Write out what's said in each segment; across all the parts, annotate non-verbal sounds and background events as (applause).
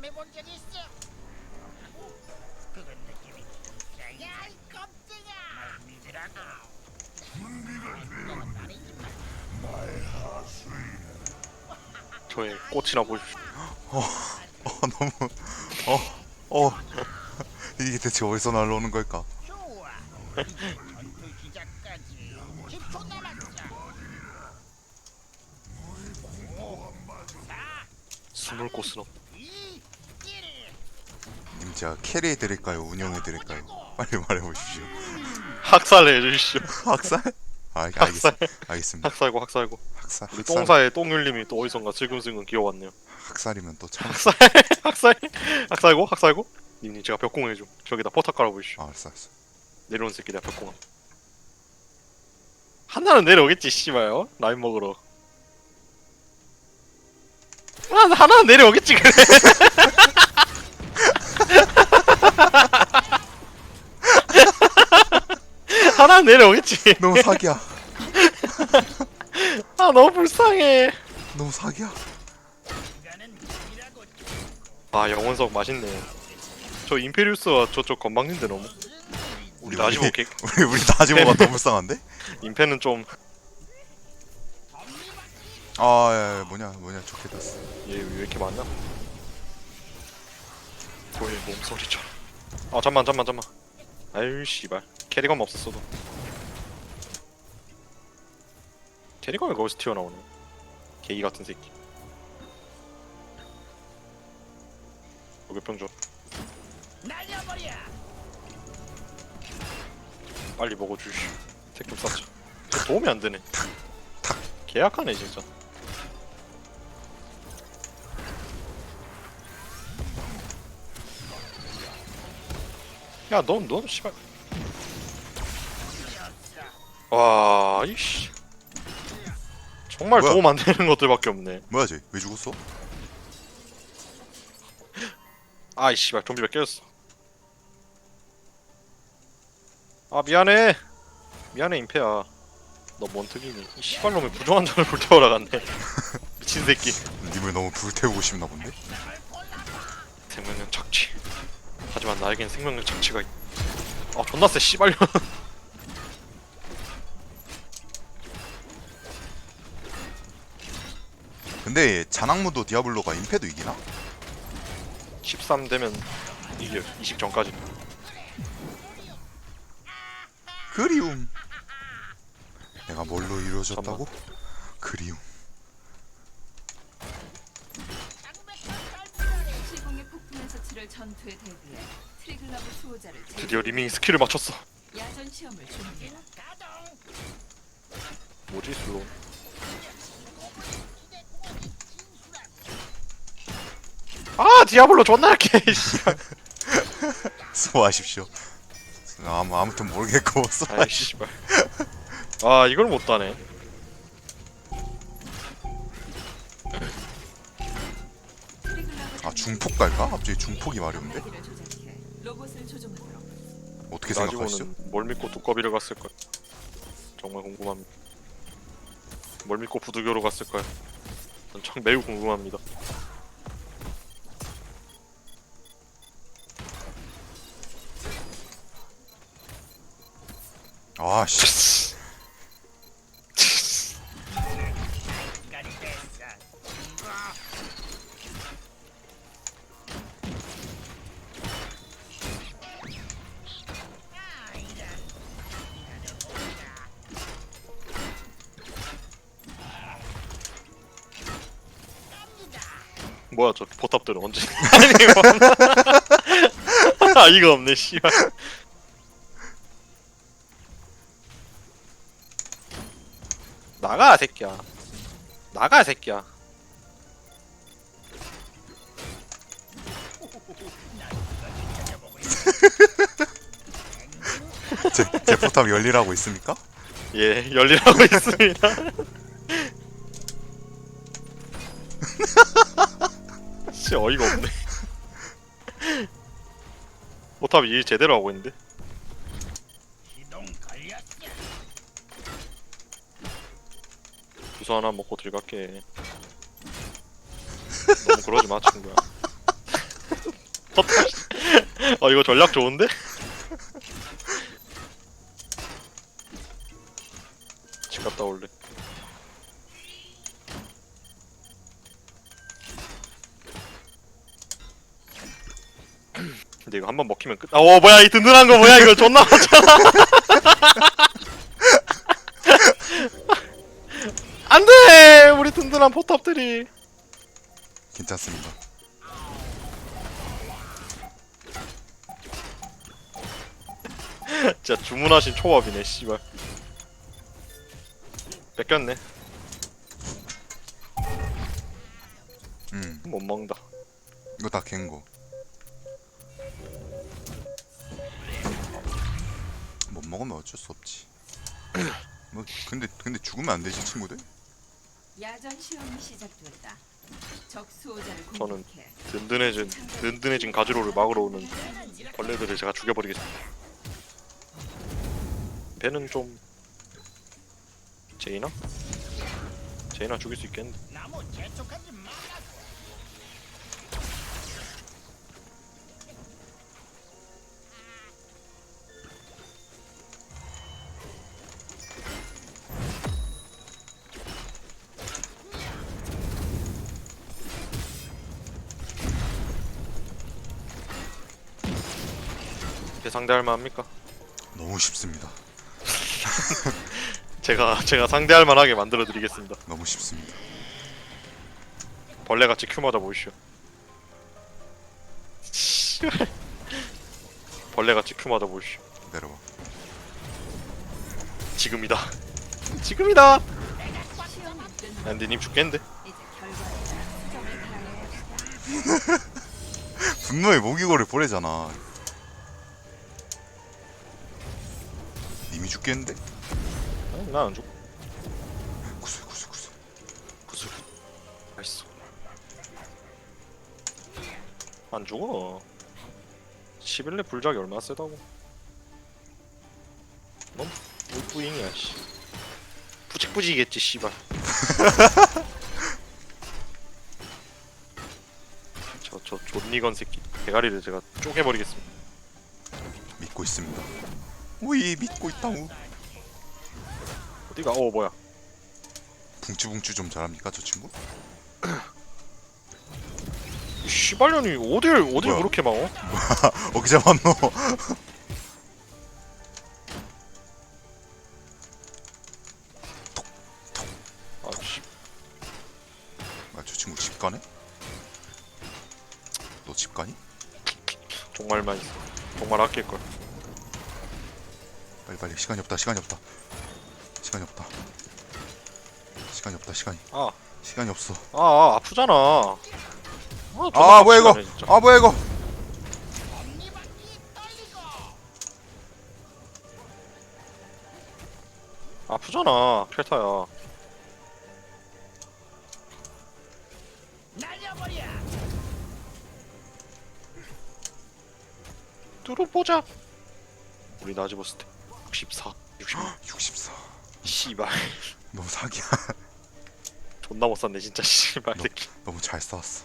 경험해본 적이 있어? 그건 느낌이 야, 이 껍질아! 날 믿으라고. 저의 꽃이나 보십시오. 어 너무 어 어. (laughs) 이게 대체 어디서 날라오는 걸까? 좋아. 이제 전투 시작까지 10초 남았어. 스물 꽃은 없. 2, 1. 님 제가 캐리해 드릴까요? 운영해 드릴까요? 빨리 말해 보십시오. 학살해 해주시오. 학살? 아 학살. 알겠습니다. 알겠습니다. 학살고 학살고. 학살. 우리 학살. 똥사의 똥률님이 또 어디선가 슬금슬금 기어왔네요. 학살이면 또 참. 학살 (laughs) 학살 학살고 학살고. 님님 제가 벽공 해 줘. 저기다 포탑 깔아 보십시오. 아, 알았어 알았어. 내려온 새끼 내가 벽공함. 하나는 내려오겠지 씨발요. 라인 먹으러. 하나 하나는 내려오겠지 그래. (laughs) (laughs) 하나는 내려오겠지. 너무 사기야. 아 너무 불쌍해. 너무 사기야. 아 영원석 맛있네. 저 임페리우스와 저쪽 건방진데 너무. 우리 나지모 개 (laughs) 우리 우리 나지모가 너무 불쌍한데? 임페는 좀 아, 야, 야, 뭐냐, 뭐냐, 좋게 됐어. 얘 왜 이렇게 많나? 거의 몸소리처럼. 아 잠만 잠만 잠만. 아유 씨발 캐리건 없었어도. 캐리건 왜 거기서 튀어나오네? 개기 같은 새끼. 목욕병 줘. 날려버려. 빨리 먹어주시오. 택좀 쌌죠. 저 도움이 안 되네. 계약하네 진짜. 야, 넌, 넌, 씨발. 와, 이씨. 정말 뭐야? 도움 안 되는 것들밖에 없네. 뭐야, 쟤? 왜 죽었어? 아이 씨발 좀비가 깨졌어. 아 미안해. 미안해 임페야. 너 뭔 특이니? 이 씨발놈의 부정한 점을 불태워라 갔네. (laughs) 미친 새끼. 님을 너무 불태우고 싶나 본데? 하지만 나에겐 생명력 착취가 있. 아 존나 세 씨발년. (laughs) 근데 자낙무도 디아블로가 임페도 이기나? 13 되면 이겨. 20 전까지. 그리움. 내가 뭘로 이루어졌다고? 그리움. 전투에 대비해 트리글라브 수호자를 제 드디어 리밍 스킬을 맞췄어. 야전 시험을 준비해 뭐지 슬로우? 아 디아블로 존나 약해. (laughs) 씨발. (laughs) 수고하십시오. 아무 아무튼 모르겠고 아이 수고하십시오. 씨발. 아 이걸 못 따네. 중폭 갈까? 갑자기 중폭이 마려운데? 어떻게 생각하시죠? 뭘 믿고 두꺼비를 갔을까? 정말 궁금합니다. 뭘 믿고 부두교로 갔을까요? 전 참 매우 궁금합니다. 뭐야 저 포탑들은 언제? (laughs) 아니 뭐. 아 이거 없네 씨발. 나가 새끼야. 나가 새끼야. 제, 제 포탑 열리라고 있습니까? 예 열리라고 있습니다. (laughs) 씨 어이가 없네. 포탑 일 제대로 하고 있는데. 주소 하나 먹고 들어갈게. 너무 그러지 마 친구야. 아 (laughs) 이거 전략 좋은데? 집 갔다 올래. 이거 한 번 먹히면 끝. 아, 어 뭐야 이 든든한 거 뭐야 이거 존나 많잖아. (laughs) 안돼 우리 든든한 포탑들이. 괜찮습니다. 진짜 주문하신 초밥이네 씨발 뺏겼네 음, 못 먹는다 이거 다 갠거. 먹으면 어쩔 수 없지. (clears throat) 뭐 근데 근데 죽으면 안 되지 친구들. 야전 시험이 시작됐다. 적 수호자를 저는 공격해. 든든해진 든든해진 가지로를 막으러 오는 벌레들을 제가 죽여버리겠습니다 배는 좀 제이나? 제이나 죽일 수 있겠는데 나무 재촉하지 말 배 상대할 만합니까? 너무 쉽습니다. (laughs) 제가 제가 상대할 만하게 만들어 드리겠습니다 너무 쉽습니다. 벌레같이 큐 맞아 보이시오. (laughs) 벌레같이 큐 맞아 보이시오 내려와. 지금이다 (laughs) 지금이다 안디님 죽겠는데. 분노의 모기고를 보내잖아. 님이 죽겠는데? 나안 죽. 구슬 구슬 구슬. 구슬. 맛있어. 안 죽어. 11렙 불작이 얼마나 세다고. 뭔 물뿌잉이야 씨. 부직부직이겠지 씨발. (laughs) 저저 존니건 새끼 대가리를 제가 쪼개버리겠습니다. 믿고 있습니다. 오이 믿고 있다우. 어디가? 어 뭐야? 붕쭈붕쭈 좀 잘합니까 저 친구? 이 씨발년이 어딜 어딜 뭐야? 그렇게 막어? (laughs) 어기 잡았노. 아 씨. 아저 친구 집 가네? 너 집 가니? 정말만 있어. 정말 아낄 걸. 빨리 빨리 시간이 없다 시간이 없다 시간이 없다 시간이 없다 시간이 아, 시간이 없어 아, 아 아프잖아. 아, 아 뭐야 이거 진짜. 아 뭐야 이거. 아프잖아. 날려버려. 뚫어보자. 우리 나지버스 때 64, 60. 64 씨발, 너무 사기야 (laughs) 존나 못 샀네 진짜 씨발 너- 새끼. 너무 잘 싸웠어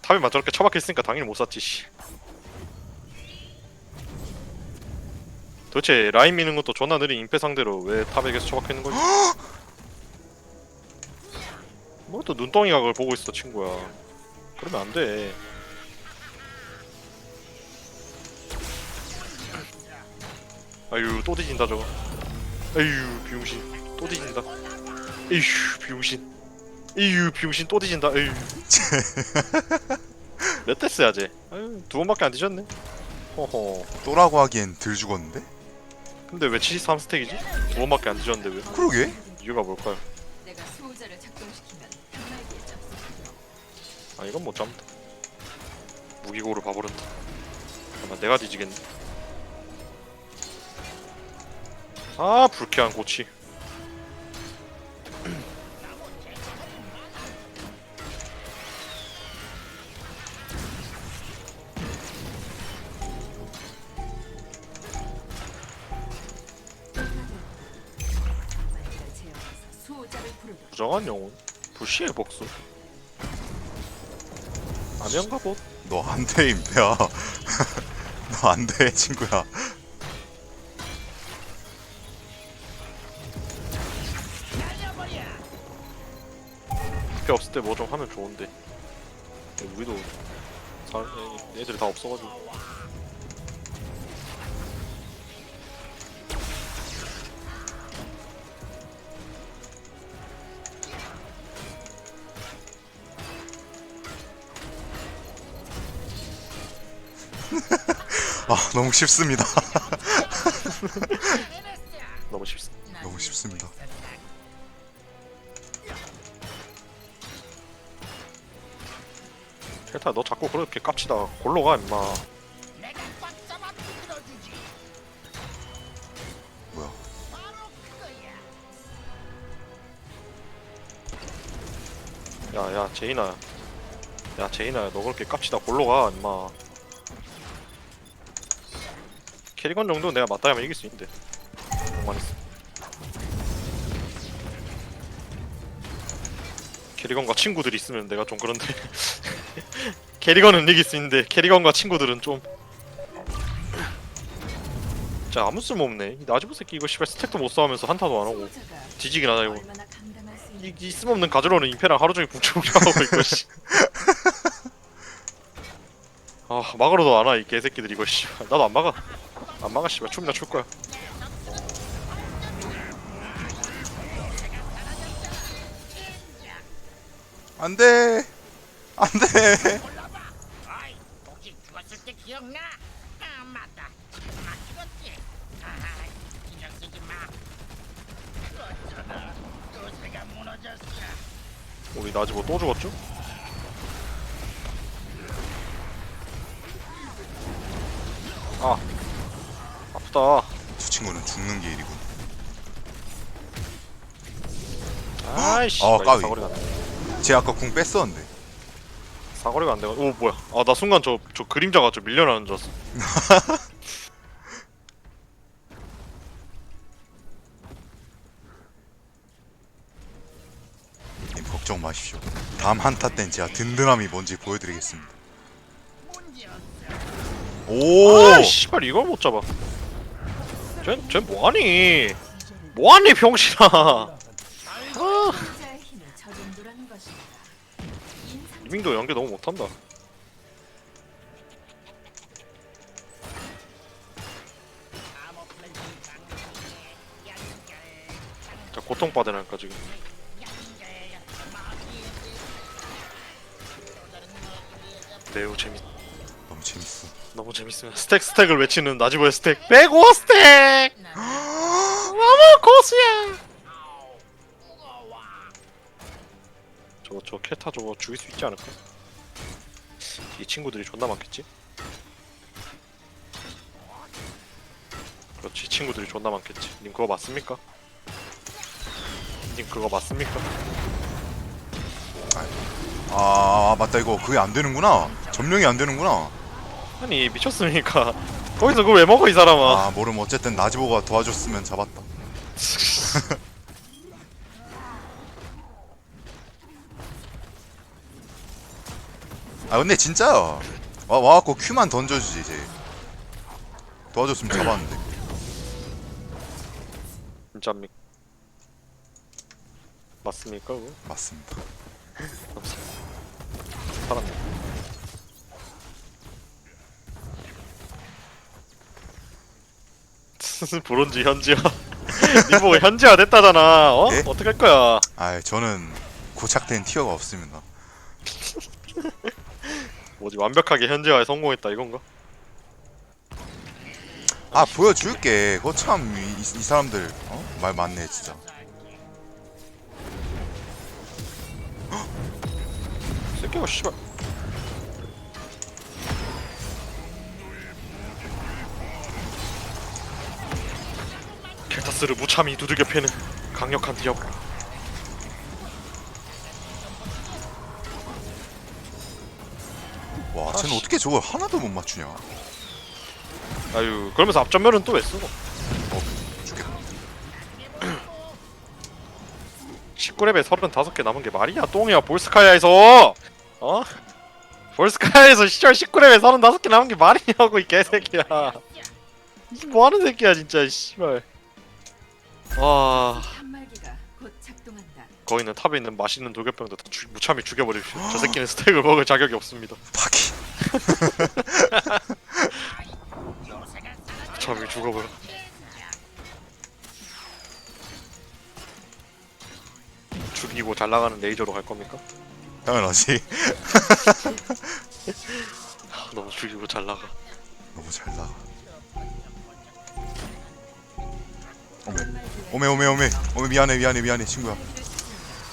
탑에만 저렇게 처박혀 있으니까 당연히 못 샀지. 씨. 도대체 라인 미는 것도 존나 느린 임페 상대로 왜 탑에 계속 처박혀 있는 거지? 뭐 또 눈덩이가 그걸 보고 있어 친구야. 그러면 안 돼. 아유 또 뒤진다 저거. 아유 비용신 또 뒤진다. 에휴 비용신. 에휴 비용신 또 뒤진다. 에휴. (laughs) 몇대 써야지? 아유 두 번밖에 안 뒤졌네. 허허. 또라고 하기엔 덜 죽었는데? 근데 왜 73스택이지? 두 번밖에 안 뒤졌는데 왜? 그러게 이유가 뭘까요? 내가 수호자를 작동시키면 단말기에 접속하도록 아 이건 못 잡는다. 무기고를 봐버린다. 아마 내가 뒤지겠네. 아 불쾌한 고치. 부정한 영혼. 불시의 복수. 아니언가 보너 안돼 임페야 너 안돼 친구야 필요 없을 때 뭐 좀 하면 좋은데. 우리도 사, 애- 애들이 다 없어가지고. (laughs) 아 (laughs) (laughs) 너무 쉽습니다. 너무 쉽습니다. 너무 쉽습니다 켈타 너 자꾸 그렇게 깝치다 골로 가 임마. 뭐야. 야야 제이나. 야 제이나 너 그렇게 깝치다 골로 가 임마. 캐리건 정도 내가 맞다 하면 이길 수 있는데. 있어. 캐리건과 친구들이 있으면 내가 좀 그런데 (laughs) 캐리건은 이길 수 있는데 캐리건과 친구들은 좀 진짜 아무 쓸모 없네 이 나지부 새끼 이거 씨발 스택도 못 쌓으면서 한타도 안 하고 뒤지긴 하다 이거 이, 이 쓸모없는 가지로는 임페랑 하루 종일 붕충붕충하고 있고 씨. 아 막으러도 안 와 이 개새끼들 이거 씨. 나도 안 막아. 안 막아 씨발 춤이나 출 거야. 안 돼 안 돼 어이, 혹시 죽었을 때 기억나? 아 맞다. 아 죽었지. 아 신경 쓰지 마. 어쩌다 요새가 무너졌어. 우리 나지 뭐 또 죽었죠? 아 아프다. 저 친구는 죽는 게 일이군 아이씨. 아, 까비. 사거리가 안 돼. 쟤 아까 궁 뺐었는데 사거리가 안 돼. 오 뭐야? 아 나 순간 저 저 그림자가 저 밀려나는 줄 알았어. (laughs) 마십시오 다음 한타 땐 제가 든든함이 뭔지 보여드리겠습니다. 오 아 씨발 이걸 못 잡아. 쟤쟤 뭐하니? 뭐하니 병신아. 인상 리밍도 연계 너무 못한다. 자 고통받으니까 지금. 매우 재밌. 너무 재밌어 너무 재밌으면 스택 스택을 외치는 나지보의 스택. 빼고 스택. (gasps) 너무 고수야. 저저 켈타 저거 죽일 수 있지 않을까? 이 친구들이 존나 많겠지? 그렇지 친구들이 존나 많겠지. 님 그거 맞습니까? 님 그거 맞습니까? 아 맞다 이거 그게 안 되는구나 점령이 안 되는구나 아니 미쳤습니까? (laughs) 거기서 그걸 왜 먹어 이 사람아? 아 모름 어쨌든 나지보가 도와줬으면 잡았다 (laughs) 아 근데 진짜 와 와갖고 큐만 던져주지 이제 도와줬으면 잡았는데 진짜입니까? 맞습니까? 그거? 맞습니다 살았네. (laughs) 브론즈 현지화. (laughs) 니 보고 현지화 됐다잖아. 어? 예? 어떻게 할 거야? 아 저는 고착된 티어가 없습니다 (laughs) 뭐지 완벽하게 현지화에 성공했다 이건가? 아 보여줄게 그거 참이 이 사람들 어? 말 많네 진짜 새끼가 씨발. 켈타스를 무참히 두들겨 패는 강력한 디아블로. 와 쟤는 아씨. 어떻게 저걸 하나도 못 맞추냐 아유 그러면서 앞전면은 또 왜 쓰고? 죽겠다 (clears throat) 19렙에 35개 남은 게 말이야 똥이야 볼스카야에서 어? 볼스카에서 시절 19렙에 35개 남은 게 말이냐고 이 개새끼야 이 뭐하는 새끼야 진짜 씨발 와 단말기가 곧 작동한다. 거기 있는 탑에 있는 맛있는 돌격병도 다 죽- 무참히 죽여버립시오 저 새끼는 스택을 먹을 자격이 없습니다 파키 (laughs) 무참히 죽어버려 죽이고 잘 나가는 레이저로 갈 겁니까? 당연하지 아, 너무 죽이고 잘 나가. 너무 잘 나가. 오메. 오메 오메 오메. 오메 미안해 미안해 미안해 친구야.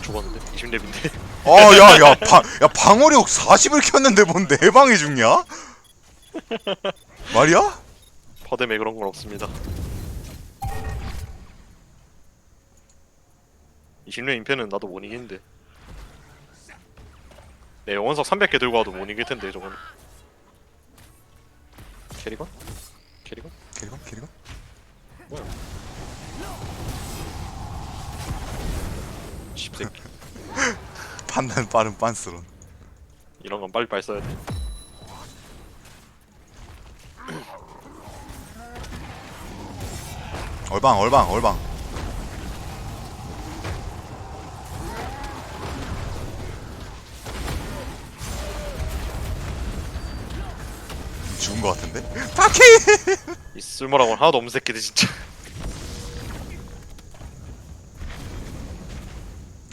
죽었는데? 20렙인데? 아 야 야 방, 야 방어력 40을 켰는데 뭔 내 방에 죽냐? 말이야? 퍼뎀에 그런 건 없습니다. 20렙 임페는 나도 못 이기는데 내 영원석 300개 들고 와도 못 이길 텐데 저거는 캐리건? 캐리건? 캐리건? 캐리건? 십새끼 판단 (laughs) 빠른 빤스런 이런 건 빨리 빨리 써야 돼. 얼방 얼방 얼방 쓸모라고는 하나도 없는 새끼들 진짜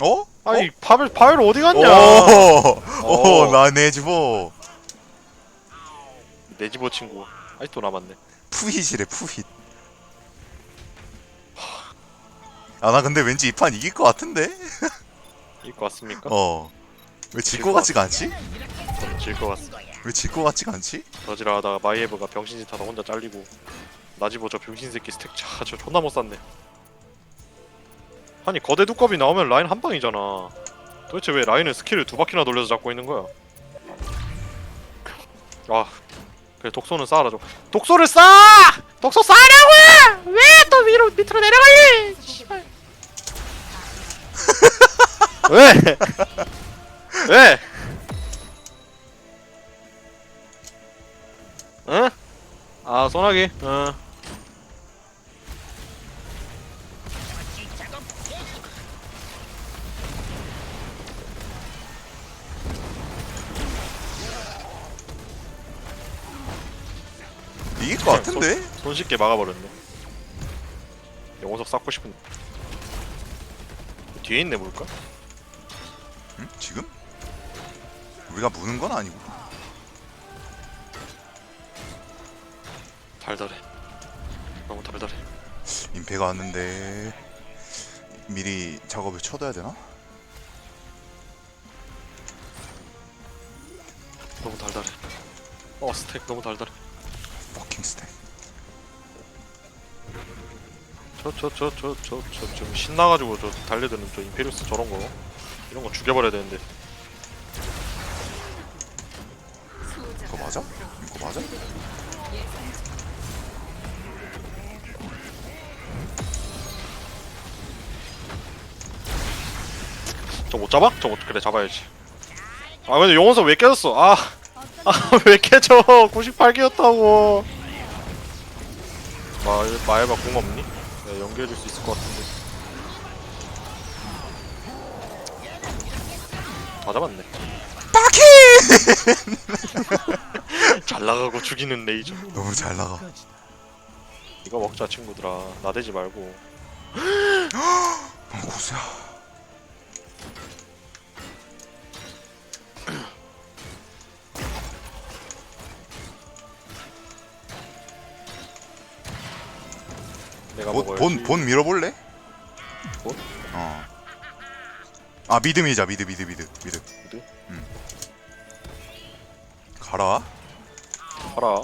어? 아니 파벨 파벨 어디 갔냐 오! 어. 오, 나 내주보 내 집어 친구 아직도 남았네 푸잇이래 푸잇 아나 근데 왠지 이 판 이길 것 같은데? 이길 것 같습니까? 어. 왜 질 것 같지가 않지? 저는 질것 같습니다 왜 질 것 같지가 않지? 저지라 하다가 마이에버가 병신짓 하다 혼자 잘리고 나지보 저 병신 새끼 스택 차, 저 존나 못 샀네 아니 거대 두꺼비 나오면 라인 한 방이잖아 도대체 왜 라인을 스킬을 두 바퀴나 돌려서 잡고 있는 거야 아 그래 독소는 쌓아라 좀 독소를 쌓아! 독소 쌓으라고! 왜 또 위로 밑으로 내려갈래 씨발 (laughs) 왜? 왜? 응? 아 소나기 응 이길 것 같은데? 손쉽게 막아버렸네 영호석 쌓고 싶은 뒤에 있네 뭘까? 응? 지금? 우리가 무는 건 아니고 달달해 너무 달달해 임페가 왔는데 미리 작업을 쳐둬야 되나? 너무 달달해 어 스택 너무 달달해 저 저 저 저 저저좀 신나가지고 저 달려드는 저 임페리우스 저런 거 이런 거 죽여버려야 되는데 이거 맞아? 이거 맞아? 저 못 잡아? 저 못, 그래 잡아야지 아 근데 용원석 왜 깨졌어 아 아 (laughs) 왜 깨져 98개였다고 마, 마에바 공 없니? 네, 연결해줄 수 있을 것 같은데. 다 잡았네. 파키! (laughs) 잘 나가고 죽이는 레이저. 너무 잘 나가. 이거 먹자 친구들아. 나대지 말고. (gasps) 고수야 내가 본, 먹어야지 본, 본 밀어볼래? 본? 어. 아 미드 밀자 미드 미드 미드 미드 미드? 응 가라 봐라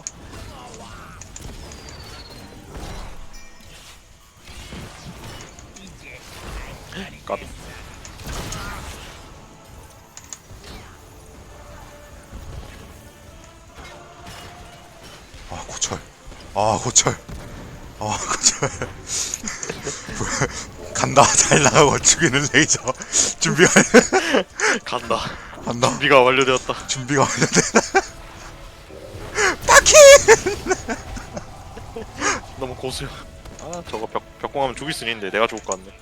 까비 아 고철 아 고철 (laughs) 아 고철 간다 잘 나가고 죽이는 레이저 준비할 (laughs) 간다 한다. 준비가 완료되었다. 준비가 완료돼. 파키! (laughs) 너무 고수야. 아 저거 벽 벽공하면 죽일 수 있는데 내가 죽을 것 같네.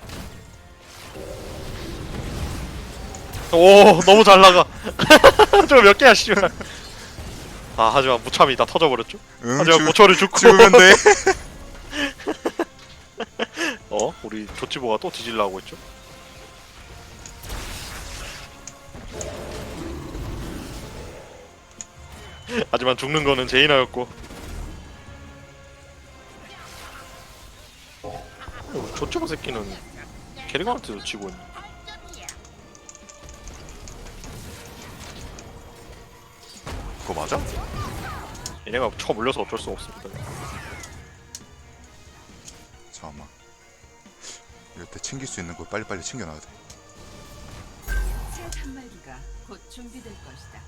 오 너무 잘 나가. 저거 몇 개야 씨발. 아 하지만 무참히 다 터져버렸죠. 응, 하지만 죽- 고초를 죽고. 죽으면 돼. 조치보가 또 뒤질라 하고 있죠. (laughs) 하지만 죽는 거는 제이나였고. 어, 조치보 새끼는 캐리건한테도 치고 있네. 그거 맞아? 얘네가 쳐 물려서 어쩔 수 없습니다. 때 챙길 수 있는 걸 빨리빨리 챙겨놔야 돼. 새 단말기가 곧 준비될 것이다.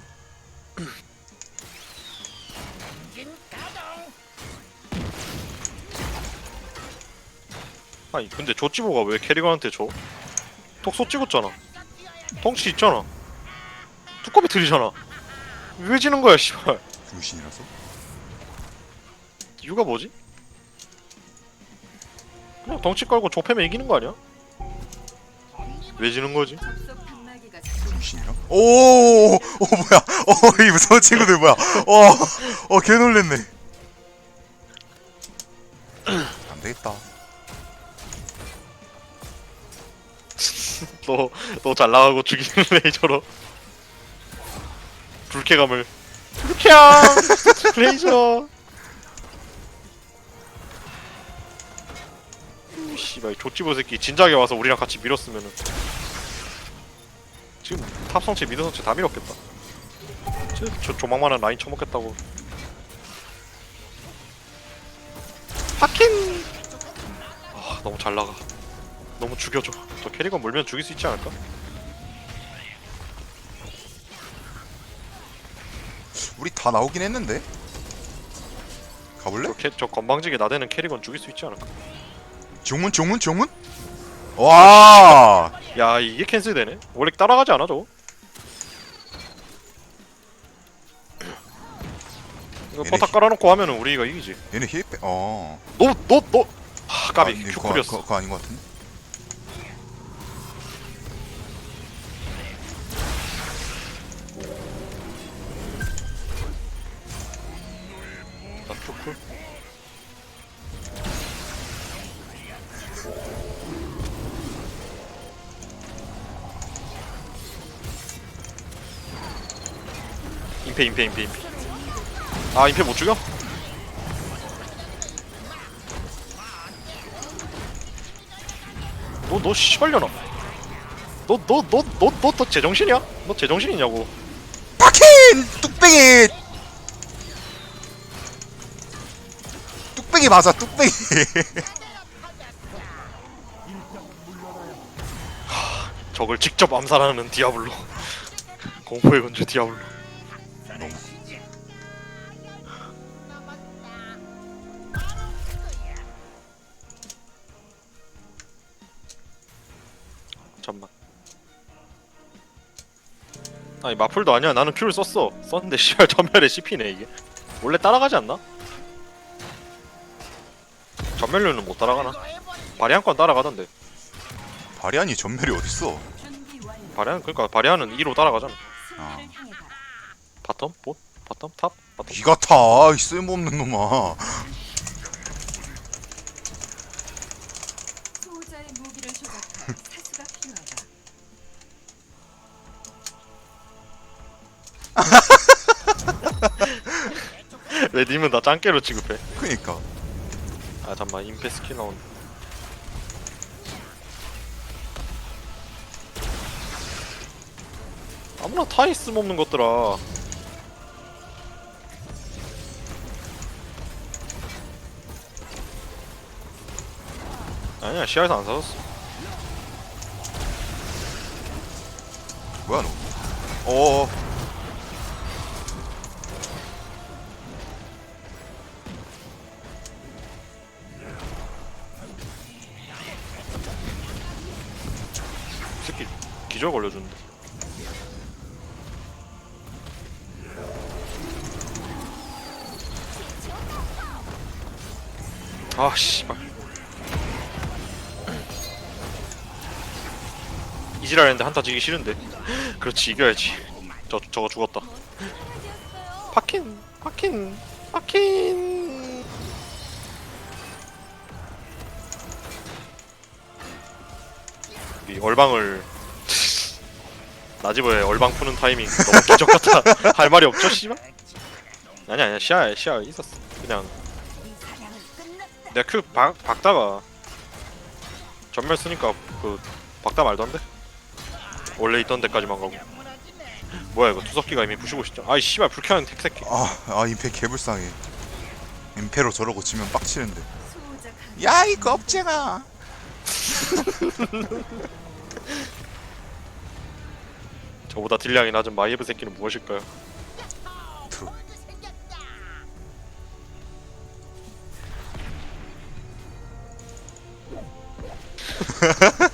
엔진 가동. 아니 근데 조치보가 왜 캐리건한테 줘? 톡소 찍었잖아. 덩치 있잖아. 두꺼비 틀이잖아. 왜 지는 거야 씨발. 병신이라서? 이유가 뭐지? 그냥 덩치 깔고 좁혀면 이기는 거 아니야? 왜 지는 거지? 병신이랑? 오, 오 뭐야? 어, 이 무서운 친구들 뭐야? 어, 어, 개 놀랬네. 안 되겠다. (laughs) 너, 너 잘 나가고 죽이는 (laughs) 레이저로 불쾌감을 불쾌함 (laughs) 레이저 음, 씨발 조찌보 새끼 진작에 와서 우리랑 같이 밀었으면은 지금 탑 성체 미드 성체 다 밀었겠다 저, 저 조망만한 라인 쳐먹겠다고 하킨 아 너무 잘 나가 너무 죽여줘. 저 캐리건 물면 죽일 수 있지 않을까? 우리 다 나오긴 했는데. 가볼래? 저, 캐, 저 건방지게 나대는 캐리건 죽일 수 있지 않을까? 종문, 종문, 종문? 와, 야 이게 캔슬되네? 원래 따라가지 않아 저거? 이거 얘네 히- 깔아놓고 하면은 우리가 이기지. 얘네 힐백. 어. 너 너 너. 하 까비 그거, 큐쿨이었어. 그거, 그거 아닌 것 같은데. 임페 임페 임페 임페. 아 임페 못 죽여? 너너 씨발려나? 너너 너 너 너너 제정신이야? 너 제정신이냐고? 파킨! 뚝배기! 뚝배기 맞아, 뚝배기. (laughs) 적을 직접 암살하는 디아블로 공포의 군주 디아블로 아니 마플도 아니야 나는 큐를 썼어 썼는데 (laughs) 씨발 전멸에 씹히네 이게 원래 따라가지 않나? 전멸류는 못 따라가나? 바리안권 따라가던데 바리안이 전멸이 어딨어? 바리안 그러니까 바리안은 2로 따라가잖아 가라. 바텀? 봇? 바텀? 탑? 바텀? 이 같아, 이 쓸모없는 놈아. 왜 님은 나 짱깨로 취급해. 그니까. 아 잠만 임페 스킬 나온. 아무나 타이 쓸모없는 것들아. 아니야 시야에서 안 사줬어. 뭐야, 너? 어, 이 기저 걸려준다. 아 씨발. 이지랄했는데 한타 지기 싫은데. (gasps) 그렇지 이겨야지. 저 저거 죽었다. 파킨 파킨 파킨. 이 얼방을 나지보에 얼방 푸는 타이밍 너무 기적 같아 (laughs) 할 말이 없죠 씨발 아니 아니야 시야 시야 있었어 그냥. 내가 그 박, 박다가 전멸 쓰니까 그 박다 말던데 원래 있던 데까지만 가고 뭐야 이거 투석기가 이미 부시고 싶죠 아이 씨발 불쾌한 택새끼 아, 아 임페 개불쌍해. 임페로 저러고 지면 빡치는데. 야 이 겁쟁아. (laughs) 저보다 딜량이 낮은 마이에브 새끼는 무엇일까요? 트루. (laughs)